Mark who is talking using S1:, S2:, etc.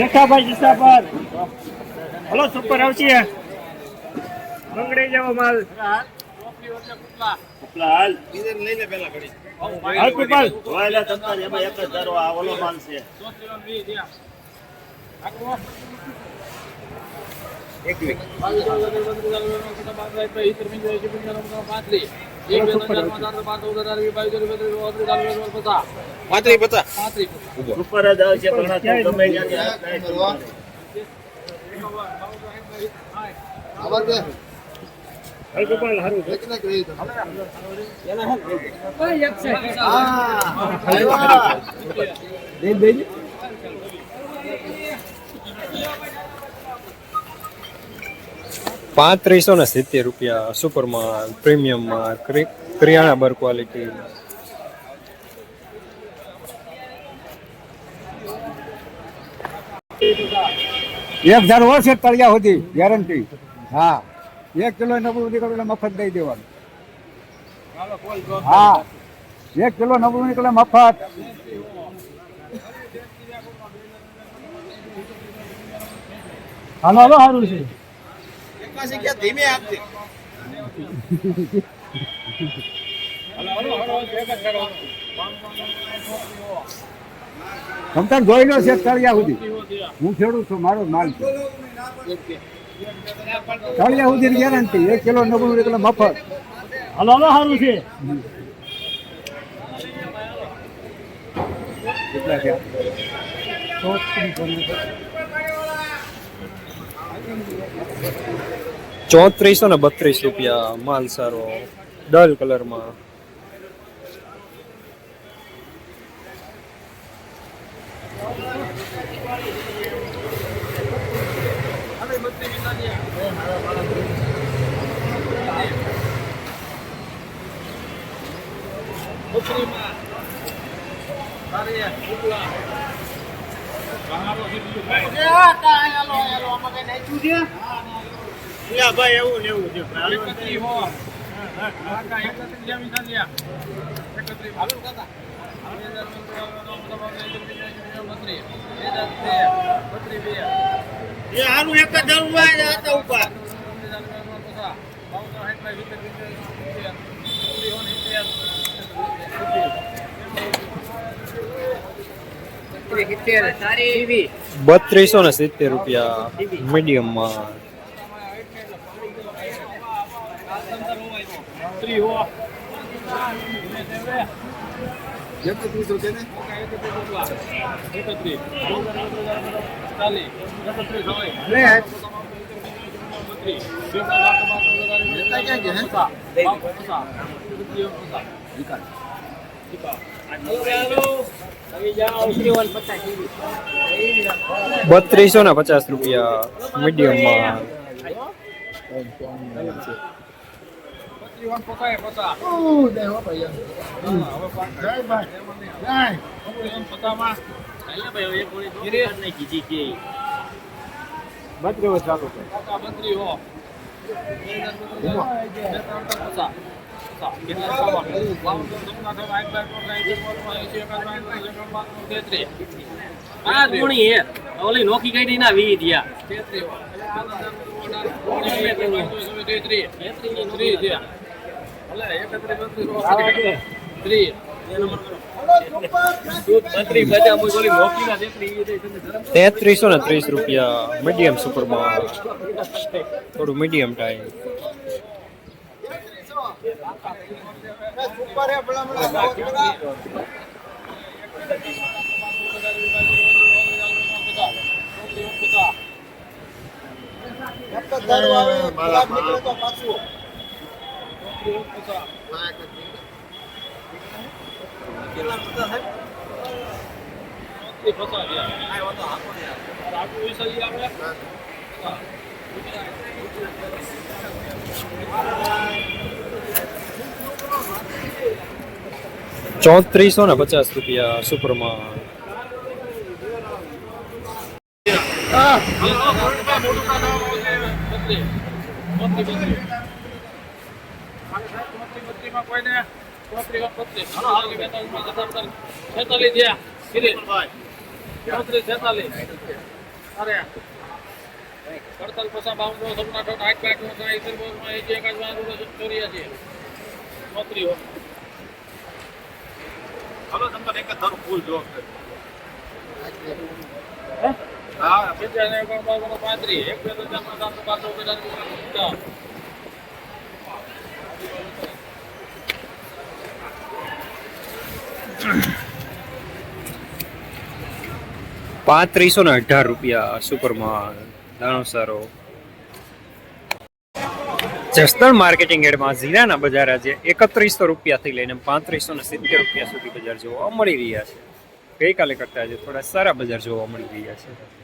S1: રેખાભાઈ જીસા પર hello super આવશે બંગડી જવા માલ. હાલ. હાલ કુપાલ વાયલા તંતર એમાં એક જ ધારો આ ઓલો માલ છે. એકવી
S2: પાંત્રી પચાસ
S1: સુપર જ આવશે ઘણા તો ગમે ત્યાંથી હાથ નાખી. હાલ કુપાલ હારું છે.
S3: પાંત્રીસો ને સિત્તેર રૂપિયા સુપરમાં પ્રીમિયમમાં ક્રિ- કરિયાણા બર ક્વોલિટી
S4: એક હજાર હોય તળિયા સુધી ગેરંટી હા. એક કિલો નબળું નીકળે એટલે મફત દઈ દેવાનું. હા. એક કિલો નબળું નીકળે મફત.
S1: હાલો હાલો સારું છે.
S2: ધીમે આપજે
S4: તમતાર જોઈ લો છે તળિયા સુધી. હું ખેડૂત છું મારો માલ છે. તળિયા સુધી ગેરંટી એક કિલો નબળું નીકળે મફત.
S1: હાલો હલો હારું છે.
S4: કેટલા થયા?
S3: ચોત્રીસો ને બત્રીસ રૂપિયા માલ સારો. ડલ કલરમાં.
S1: લ્યા ભાઈ એવું છે. હાલો. એ હારું એક જ ધારું વાય હતા ઉપર
S3: બત્રીસો ને સિત્તેર રૂપિયા મીડિયમમાં.
S4: એકત્રીસો છે ને લે
S3: બત્રીસો ને પચાસ રૂપિયા મીડિયમમાં
S4: બત્રીસ વર્ષ રાખો છો.
S5: આ ગુણી હે ઓલી નોખી કાઢી ના વી દિયા મંત્રી બધા મુઈ ઓલી નોખી ના દેતરી
S3: તેત્રીસો ને ત્રીસ રૂપિયા મીડિયમ સુપરમાં થોડું મીડિયમ ટાઈમ ચોત્રીસો ને પચાસ રૂપિયા સુપરમાં
S1: અરે પડતલ પસા બાવનો સપના ઠોઠ આઠ બાટ નો થાય ઇતર બોલમાં એ જે કાજ વાંધો તો ચોરિયા છે નોકરી હો
S2: હલો નંબર એક જ જો
S1: હા પંચાયત પાંત્રીસ પાંત્રી એક બે તો ચાર સાત પાંચસો
S3: પાંત્રીસો ને અઢાર રૂપિયા સુપરમાં દાણો સારો. જસદણ માર્કેટિંગ એડમાં ઝીરાના બજાર આજે એકત્રીસો રૂપિયાથી લઈને પાંત્રીસો ને સિત્તેર રૂપિયા સુધી બજાર જોવા મળી રહ્યા છે. ગઈકાલે કરતા આજે થોડા સારા બજાર જોવા મળી રહ્યા છે.